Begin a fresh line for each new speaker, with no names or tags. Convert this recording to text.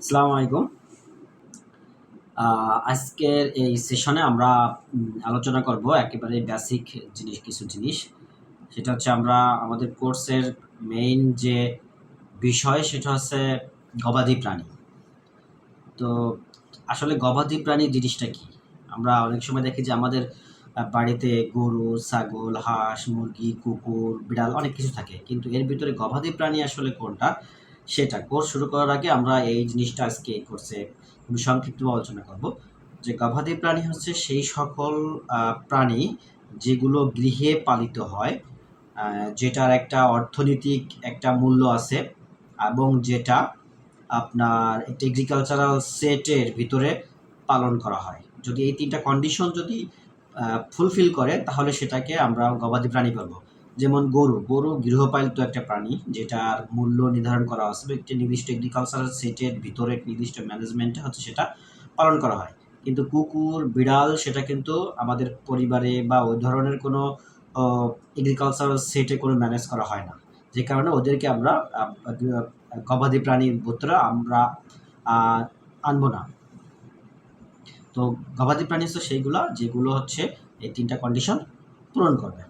আসসালামু আলাইকুম। আজকের এই সেশনে আমরা আলোচনা করব একেবারে বেসিক জিনিস, কিছু জিনিস। সেটা হচ্ছে আমরা আমাদের কোর্সের মেইন যে বিষয়, সেটা হচ্ছে গবাদি প্রাণী। তো আসলে গবাদি প্রাণী জিনিসটা কি? আমরা অনেক সময় দেখি যে আমাদের বাড়িতে গরু, ছাগল, হাঁস, মুরগি, কুকুর, বিড়াল অনেক কিছু থাকে। কিন্তু এর ভিতরে গবাদি প্রাণী আসলে কোনটা? সেটা কোর্স শুরু করার আগে আমরা এই জিনিসটা আজকে এই কোর্সে খুব সংক্ষিপ্ত আলোচনা করব। যে গবাদি প্রাণী হচ্ছে সেই সকল প্রাণী যেগুলো গৃহে পালিত হয় যেটার একটা অর্থনৈতিক একটা মূল্য আছে এবং যেটা আপনার একটা এগ্রিকালচারাল সেটের ভিতরে পালন করা হয়। যদি এই তিনটা কন্ডিশন যদি ফুলফিল করে, তাহলে সেটাকে আমরা গবাদি প্রাণী বলব। যেমন গরু গরু গৃহপালিত একটা প্রাণী যেটার মূল্য নির্ধারণ করা বা একটি নির্দিষ্ট এগ্রিকালচারাল সেটের ভিতরে নির্দিষ্ট ম্যানেজমেন্টে হচ্ছে সেটা পালন করা হয়। কিন্তু কুকুর, বিড়াল সেটা কিন্তু আমাদের পরিবারে বা ওই ধরনের কোনো এগ্রিকালচারাল সেটে কোনো ম্যানেজ করা হয় না। যে কারণে ওদেরকে আমরা, গবাদি প্রাণীর ভিতরে আমরা আনব না। তো গবাদি প্রাণী তো সেইগুলো যেগুলো হচ্ছে এই তিনটা কন্ডিশন পূরণ করবে।